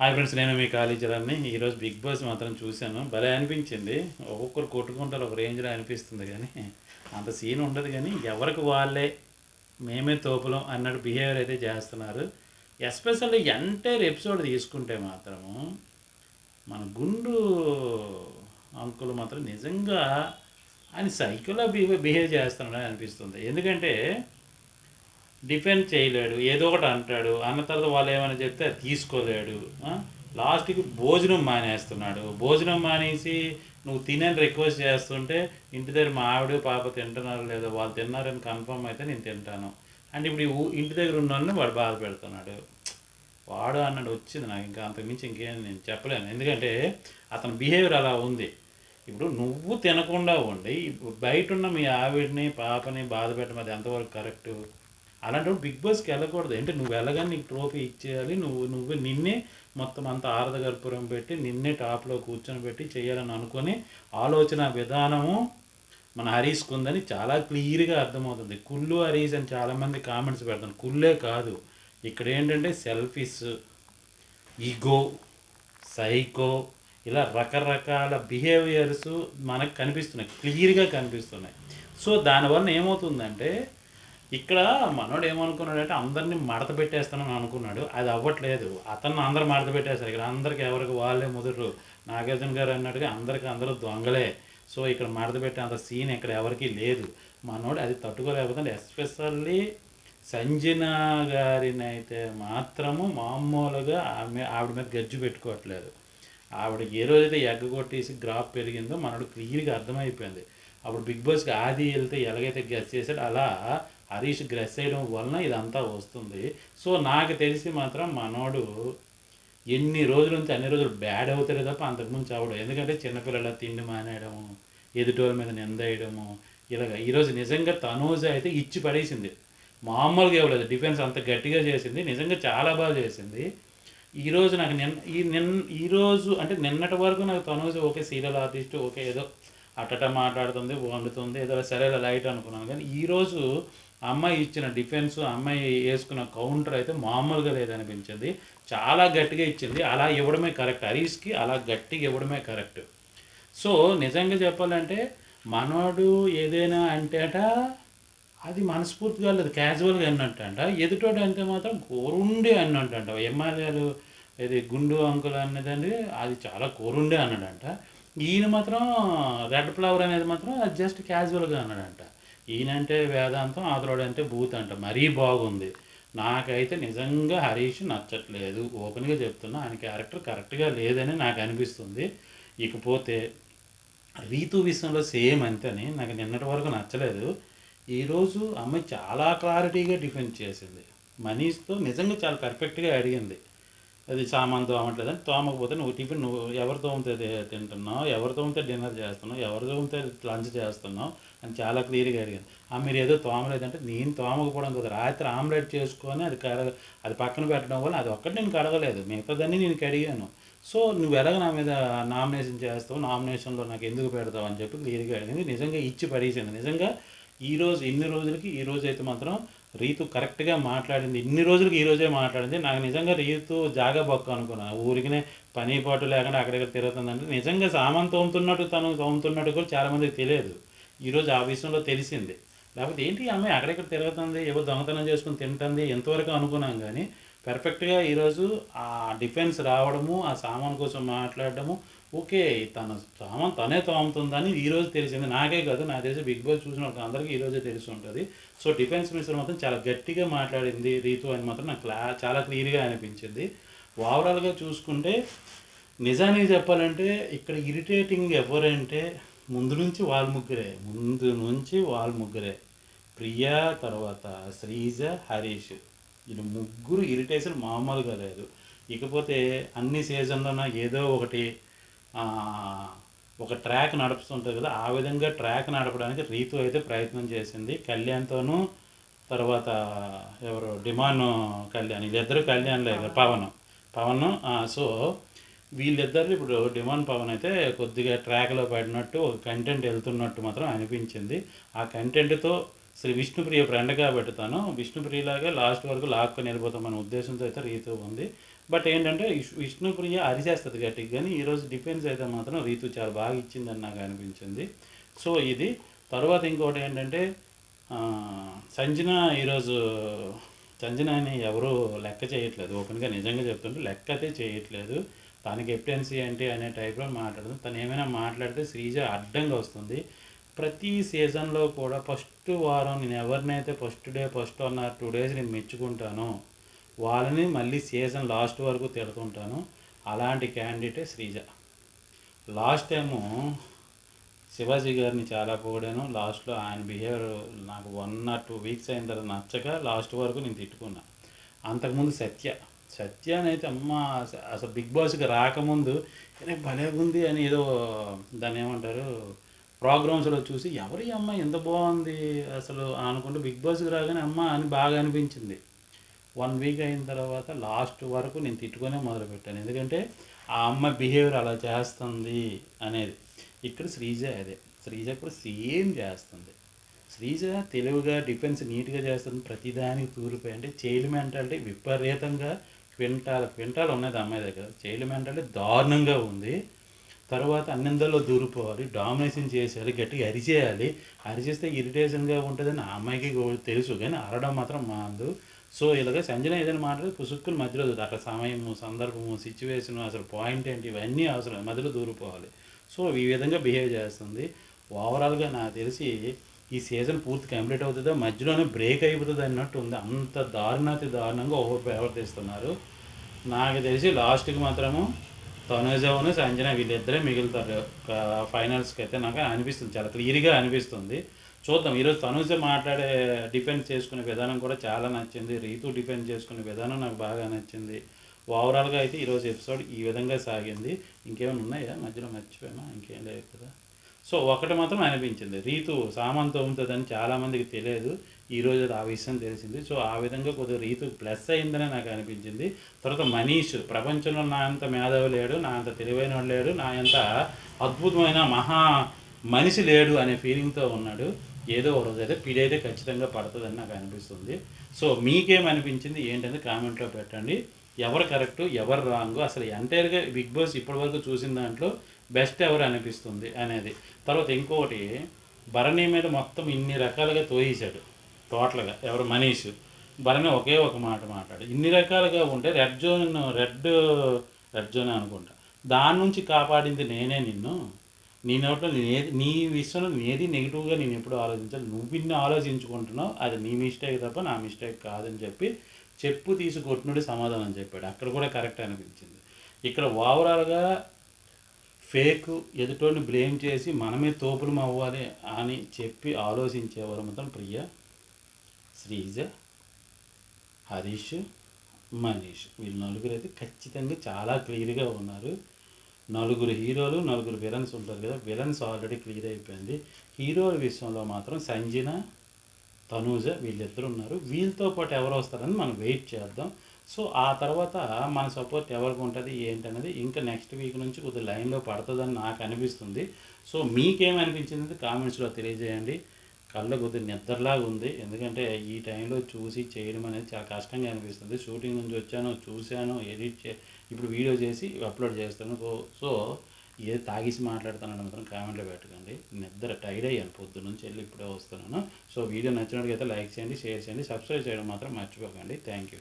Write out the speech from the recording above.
Hi friends నేను మీ కాలేజీలన్నీ ఈరోజు big boss మాత్రం చూశాను. భలే అనిపించింది. ఒక్కొక్కరు కొట్టుకుంటారు ఒక రేంజ్లో అనిపిస్తుంది కానీ అంత సీన్ ఉండదు కానీ ఎవరికి వాళ్ళే మేమే తోపులం అన్నట్టు బిహేవియర్ అయితే చేస్తున్నారు. ఎస్పెషల్లీ ఎంటైర్ ఎపిసోడ్ తీసుకుంటే మాత్రము మన గుండు అంకులు మాత్రం నిజంగా ఆయన సైకిల్లో బిహేవ్ బిహేవ్ చేస్తున్నాడని అనిపిస్తుంది. ఎందుకంటే డిఫెండ్ చేయలేడు ఏదో ఒకటి అంటాడు. అన్న తర్వాత వాళ్ళు ఏమైనా చెప్తే అది తీసుకోలేడు. లాస్ట్కి భోజనం మానేస్తున్నాడు. భోజనం మానేసి నువ్వు తినని రిక్వెస్ట్ చేస్తుంటే ఇంటి దగ్గర మా ఆవిడ పాప తింటున్నారు లేదో వాళ్ళు తిన్నారని కన్ఫర్మ్ అయితే నేను తింటాను. అంటే ఇప్పుడు ఇంటి దగ్గర ఉన్న వాడు బాధ పెడుతున్నాడు. వాడు అన్నాడు వచ్చింది నాకు ఇంకా అంతకుమించి ఇంకేం నేను చెప్పలేను. ఎందుకంటే అతని బిహేవియర్ అలా ఉంది. ఇప్పుడు నువ్వు తినకుండా ఉండి బయట ఉన్న మీ ఆవిడని పాపని బాధ పెట్టడం అది ఎంతవరకు కరెక్టు? అలాంటప్పుడు బిగ్ బాస్కి వెళ్ళకూడదు. అంటే నువ్వు వెళ్ళగానే నీకు ట్రోఫీ ఇచ్చేయాలి. నువ్వు నువ్వు నిన్నే మొత్తం అంతా ఆరదగర్పురం పెట్టి నిన్నే టాప్లో కూర్చొని పెట్టి చేయాలని అనుకొని ఆలోచన విధానము మన హరీష్కి ఉందని చాలా క్లియర్గా అర్థమవుతుంది. కుళ్ళు హరీష్ అని చాలామంది కామెంట్స్ పెడతాను కుళ్ళే కాదు. ఇక్కడ ఏంటంటే సెల్ఫీస్ ఈగో సైకో ఇలా రకరకాల బిహేవియర్స్ మనకు కనిపిస్తున్నాయి. క్లియర్గా కనిపిస్తున్నాయి. సో దానివల్ల ఏమవుతుందంటే ఇక్కడ మనోడు ఏమనుకున్నాడంటే అందరినీ మడత పెట్టేస్తానని అనుకున్నాడు. అది అవ్వట్లేదు. అతన్ని అందరు మడత పెట్టేస్తారు ఇక్కడ అందరికి ఎవరికి వాళ్ళే ముదురు. నాగార్జున గారు అన్నట్టుగా అందరికి అందరూ దొంగలే. సో ఇక్కడ మడత పెట్టే అంత సీన్ ఇక్కడ ఎవరికీ లేదు. మనోడు అది తట్టుకోలేకపోతే ఎస్పెషల్లీ సంజన గారిని అయితే మాత్రము మామూలుగా ఆమె ఆవిడ మీద గజ్జు పెట్టుకోవట్లేదు. ఆవిడ ఏ రోజైతే ఎగ్గ కొట్టేసి గ్రాఫ్ పెరిగిందో మనోడు క్లియర్గా అర్థమైపోయింది. అప్పుడు బిగ్ బాస్కి ఆది వెళ్తే ఎలాగైతే గెస్ చేశాడు అలా హరీష్ గ్రెస్ చేయడం వలన ఇదంతా వస్తుంది. సో నాకు తెలిసి మాత్రం మనోడు ఎన్ని రోజుల నుంచి అన్ని రోజులు బ్యాడ్ అవుతారు తప్ప అంతకుముందు చావడు. ఎందుకంటే చిన్నపిల్లల తిండి మానేయడము ఎదుటోళ్ళ మీద నిందేయడము ఇలాగ. ఈరోజు నిజంగా తనూజ అయితే ఇచ్చి పడేసింది. మామూలుగా ఇవ్వలేదు. డిఫెన్స్ అంత గట్టిగా చేసింది. నిజంగా చాలా బాగా చేసింది. ఈరోజు నాకు నిన్న ఈ నిన్న ఈరోజు అంటే నిన్నటి వరకు నాకు Tanuja okay serial artist okay ఏదో అట్టట మాట్లాడుతుంది వండుతుంది ఏదో సరే లైట్ అనుకున్నాను. కానీ ఈరోజు అమ్మాయి ఇచ్చిన డిఫెన్స్ అమ్మాయి వేసుకున్న కౌంటర్ అయితే మామూలుగా లేదనిపించింది. చాలా గట్టిగా ఇచ్చింది. అలా ఇవ్వడమే కరెక్ట్ హరీష్కి అలా గట్టిగా ఇవ్వడమే కరెక్ట్ సో నిజంగా చెప్పాలంటే మనోడు ఏదైనా అంటేట అది మనస్ఫూర్తిగా లేదు. క్యాజువల్గా అన్నట్టంట ఎదుటోడు అంటే మాత్రం కోరుండే అన్నట్టంట ఎమ్మెల్యేలు ఇది గుండు అంకుల్ అనేదండి అది చాలా కోరుండే అన్నాడంట. ఈయన మాత్రం రెడ్ ఫ్లవర్ అనేది మాత్రం అది జస్ట్ క్యాజువల్గా అన్నాడంట. ఈయనంటే వేదాంతం ఆదరోడు అంటే భూత్ అంట. మరీ బాగుంది. నాకైతే నిజంగా హరీష్ నచ్చట్లేదు. ఓపెన్గా చెప్తున్నా ఆయన క్యారెక్టర్ కరెక్ట్గా లేదని నాకు అనిపిస్తుంది. ఇకపోతే రీతు విషయంలో సేమ్ అంతేని. నాకు నిన్నటి వరకు నచ్చలేదు. ఈరోజు అమ్మాయి చాలా క్లారిటీగా డిఫెండ్ చేసింది. మనీష్తో నిజంగా చాలా పర్ఫెక్ట్గా అడిగింది. అది సామాన్ తోమట్లేదు అని తోమకపోతే నువ్వు టిఫిన్ నువ్వు ఎవరు తోమితే తింటున్నావు ఎవరు తోమితే డిన్నర్ చేస్తున్నావు ఎవరు తోమితే లంచ్ చేస్తున్నావు అని చాలా క్లియర్గా అడిగింది ఆ మీరు ఏదో తోమలేదంటే నేను తోమకపోవడం కదా. రాత్రి ఆమ్లెట్ చేసుకొని అది కడగ అది పక్కన పెట్టడం వల్ల అది ఒక్కటి నేను కడగలేదు. మిగతాదన్నీ నేను కడిగాను. సో నువ్వు ఎలాగ నా మీద నామినేషన్ చేస్తావు? నామినేషన్లో నాకు ఎందుకు పెడతావు? అని చెప్పి క్లియర్గా అడిగింది. నిజంగా ఇచ్చి పడేసింది. నిజంగా ఈ రోజు ఇన్ని రోజులకి ఈ రోజు అయితే మాత్రం రీతు కరెక్ట్గా మాట్లాడింది. ఇన్ని రోజులకి ఈ రోజే మాట్లాడింది. నాకు నిజంగా రీతు జాగా బొక్క అనుకున్నా. ఊరికినే పని పాటు లేకుండా అక్కడక్కడ తిరుగుతుందంటే నిజంగా సామాన్ తోముతున్నట్టు తను తోముతున్నట్టు కూడా చాలామందికి తెలియదు. ఈరోజు ఆ విషయంలో తెలిసింది. లేకపోతే ఏంటి ఈ అమ్మాయి అక్కడెక్కడ తిరుగుతుంది ఏవో దొంగతనం చేసుకుని తింటుంది ఎంతవరకు అనుకున్నాం కానీ పర్ఫెక్ట్గా ఈరోజు ఆ డిఫెన్స్ రావడము ఆ సామాన్ కోసం మాట్లాడడము ఓకే తన సామాన్ తనే తోముతుందని ఈరోజు తెలిసింది. నాకే కాదు నాకు తెలిసి బిగ్ బాస్ చూసిన వాళ్ళకి అందరికీ ఈరోజే తెలిసి ఉంటుంది. సో డిఫెన్స్ మినిస్టర్ మాత్రం చాలా గట్టిగా మాట్లాడింది రీతు అని మాత్రం నాకు క్లా చాలా క్లియర్గా అనిపించింది. ఓవరాల్గా చూసుకుంటే నిజానికి చెప్పాలంటే ఇక్కడ ఇరిటేటింగ్ ఎవరంటే ముందు నుంచి వాళ్ళ ముగ్గురే. ముందు నుంచి వాళ్ళ ముగ్గురే. ప్రియా తర్వాత శ్రీజ హరీష్. వీళ్ళు ముగ్గురు ఇరిటేషన్ మామూలుగా లేదు. ఇకపోతే అన్ని సీజన్లోన ఏదో ఒకటి ఒక ట్రాక్ నడుపుతుంటుంది కదా ఆ విధంగా ట్రాక్ నడపడానికి రీతు అయితే ప్రయత్నం చేసింది. కళ్యాణ్తోనూ తర్వాత ఎవరు డిమాన్ కళ్యాణ్ వీళ్ళిద్దరు కళ్యాణ్ లేదు పవన్. పవన్ సో వీళ్ళిద్దరు ఇప్పుడు డిమాండ్ పవన్ అయితే కొద్దిగా ట్రాక్లో పడినట్టు ఒక కంటెంట్ వెళ్తున్నట్టు మాత్రం అనిపించింది. ఆ కంటెంట్తో శ్రీ విష్ణుప్రియ ఫ్రెండ్ కాబట్టి తను విష్ణుప్రియలాగే లాస్ట్ వరకు లాక్కొని వెళ్ళిపోతామనే ఉద్దేశంతో అయితే రీతు ఉంది. బట్ ఏంటంటే విష్ణుప్రియ అరిచేస్తుంది గట్టికి కానీ ఈరోజు డిఫెన్స్ అయితే మాత్రం రీతు చాలా బాగా ఇచ్చిందని నాకు అనిపించింది. సో ఇది. తర్వాత ఇంకోటి ఏంటంటే సంజన ఈరోజు సంజనాని ఎవరూ లెక్క చేయట్లేదు. ఓపెన్గా నిజంగా చెప్తుంటే లెక్క అయితే చేయట్లేదు. తనకి ఎఫిడెన్సీ ఏంటి అనే టైప్లో మాట్లాడుతుంది. తను ఏమైనా మాట్లాడితే శ్రీజ అడ్డంగా వస్తుంది. ప్రతి సీజన్లో కూడా ఫస్ట్ వారం నేను ఎవరినైతే first day first one or two days నేను మెచ్చుకుంటానో వాళ్ళని మళ్ళీ సీజన్ లాస్ట్ వరకు తిడుతుంటాను. అలాంటి క్యాండిడేటే శ్రీజ. లాస్ట్ టైము శివాజీ గారిని చాలా పొగిడాను. లాస్ట్లో ఆయన బిహేవియర్ నాకు వన్ ఆర్ టూ వీక్స్ అయిన తర్వాత నచ్చక లాస్ట్ వరకు నేను తిట్టుకున్నా. అంతకుముందు సత్య. సత్య అయితే అమ్మ అసలు బిగ్ బాస్కి రాకముందు "అరే భలే ఉంది అని ఏదో దాన్ని ఏమంటారు ప్రోగ్రామ్స్లో చూసి ఎవరి అమ్మ ఎంత బాగుంది అసలు? అనుకుంటే బిగ్ బాస్కి రాగానే అమ్మ అని బాగా అనిపించింది. వన్ వీక్ అయిన తర్వాత లాస్ట్ వరకు నేను తిట్టుకునే మొదలుపెట్టాను. ఎందుకంటే ఆ అమ్మ బిహేవియర్ అలా చేస్తుంది అనేది. ఇక్కడ శ్రీజ అదే. శ్రీజ కూడా సేమ్ చేస్తుంది. శ్రీజ తెలివిగా డిఫెన్స్ నీట్గా చేస్తుంది. ప్రతిదానికి తూరిపోయి అంటే చైల్డ్ మెంటాలిటీ విపరీతంగా క్వింటాల్ క్వింటాలు ఉన్నది అమ్మాయి దగ్గర. చైల్డ్ మెంటాలిటీ దారుణంగా ఉంది. తర్వాత అన్నిందల్లో దూరిపోవాలి డామినేషన్ చేసేయాలి గట్టిగా అరిచేయాలి. అరిచేస్తే ఇరిటేషన్గా ఉంటుందని ఆ అమ్మాయికి తెలుసు కానీ అరడం మాత్రం మాదు సో ఇలాగ సంజన ఏదైనా మాట్లాడి పుసుక్కుని మధ్యలో అక్కడ సమయము సందర్భము సిచ్యువేషన్ అసలు పాయింట్ ఏంటి ఇవన్నీ అవసరం మధ్యలో దూరిపోవాలి. సో ఈ విధంగా బిహేవ్ చేస్తుంది. ఓవరాల్గా నాకు తెలిసి ఈ సీజన్ పూర్తి కంప్లీట్ అవుతుందో మధ్యలోనే బ్రేక్ అయిపోతుంది అన్నట్టు ఉంది. అంత దారుణాతి దారుణంగా ఓవర్ ప్రవర్తిస్తున్నారు నాకు తెలిసి లాస్ట్కి మాత్రము తనుజావును సంజన వీళ్ళిద్దరే మిగులుతారు. ఫైనల్స్కి అయితే నాకు అనిపిస్తుంది చాలా క్లియర్గా అనిపిస్తుంది. చూద్దాం. ఈరోజు తనుజ మాట్లాడే డిఫెన్స్ చేసుకునే విధానం కూడా చాలా నచ్చింది. రీతు డిఫెన్స్ చేసుకునే విధానం నాకు బాగా నచ్చింది. ఓవరాల్గా అయితే ఈరోజు ఎపిసోడ్ ఈ విధంగా సాగింది. ఇంకేమైనా ఉన్నాయా? మధ్యలో మర్చిపోయినా ఇంకేం లేదు కదా. సో ఒకటి మాత్రం అనిపించింది. రీతు సామంతో ఉంటుందని చాలామందికి తెలియదు. ఈ రోజు ఆ విషయం తెలిసింది. సో ఆ విధంగా కొద్దిగా రీతు ప్లస్ అయిందని నాకు అనిపించింది. తర్వాత మనీష్ ప్రపంచంలో నా అంత మేధావి లేడు నా అంత తెలివైన వాడు లేడు నా అంత అద్భుతమైన మహా మనిషి లేడు అనే ఫీలింగ్తో ఉన్నాడు. ఏదో ఒక రోజు అయితే పిడైతే ఖచ్చితంగా పడుతుందని నాకు అనిపిస్తుంది. సో మీకేమనిపించింది? ఏంటంటే కామెంట్లో పెట్టండి. ఎవరు కరెక్ట్ ఎవరు రాంగ్? అసలు ఎంటైర్గా బిగ్ బాస్ ఇప్పటివరకు చూసిన దాంట్లో బెస్ట్ ఎవరు అనిపిస్తుంది అనేది. తర్వాత ఇంకోటి భరణి మీద మొత్తం ఇన్ని రకాలుగా తోయేశాడు. టోటల్గా ఎవరు మనీష్? భరణి ఒకే ఒక మాట మాట్లాడు. ఇన్ని రకాలుగా ఉంటే red zone red red zone అనుకుంటా. దాని నుంచి కాపాడింది నేనే నిన్ను. నీ నోట్లో నీ విషయంలో నేది ఏది నెగిటివ్గా నేను ఎప్పుడు ఆలోచించాలి నువ్వు ఇన్ని ఆలోచించుకుంటున్నావు అది నీ మిస్టేక్ తప్ప నా మిస్టేక్ కాదని చెప్పి చెప్పు తీసుకొట్టినోడి సమాధానం చెప్పాడు. అక్కడ కూడా కరెక్ట్ అనిపించింది. ఇక్కడ ఓవరాల్గా ఫేక్ ఎదుటోని బ్లేమ్ చేసి మనమే తోపులు అవ్వాలి అని చెప్పి ఆలోచించేవారు మాత్రం ప్రియ. శ్రీజ హరీష్ మనీష్. వీళ్ళు నలుగురు అయితే ఖచ్చితంగా చాలా క్లియర్గా ఉన్నారు. నలుగురు హీరోలు నలుగురు విలన్స్ ఉంటారు కదా. విలన్స్ ఆల్రెడీ క్లియర్ అయిపోయింది. హీరోల విషయంలో మాత్రం సంజన తనూజ వీళ్ళిద్దరు ఉన్నారు. వీళ్ళతో పాటు ఎవరు వస్తారని మనం వెయిట్ చేద్దాం. సో ఆ తర్వాత మన సపోర్ట్ ఎవరికి ఉంటుంది ఏంటనేది ఇంకా నెక్స్ట్ వీక్ నుంచి కొద్దిగా లైన్లో పడుతుందని నాకు అనిపిస్తుంది. సో మీకేమనిపించింది? కామెంట్స్లో తెలియజేయండి. కళ్ళ కొద్దిగా నిద్రలాగా ఉంది. ఎందుకంటే ఈ టైంలో చూసి చేయడం అనేది చాలా కష్టంగా అనిపిస్తుంది. షూటింగ్ నుంచి వచ్చాను చూశాను ఎడిట్ చే ఇప్పుడు వీడియో చేసి అప్లోడ్ చేస్తాను. సో- సో ఏది తాగేసి మాట్లాడుతానని మాత్రం కామెంట్లో పెట్టకండి. నిద్ర టైడ్ అయ్యాను. పొద్దు నుంచి వెళ్ళి ఇప్పుడే వస్తున్నాను. సో వీడియో నచ్చినట్టుగా అయితే లైక్ చేయండి షేర్ చేయండి సబ్స్క్రైబ్ చేయడం మాత్రం మర్చిపోకండి. Thank you.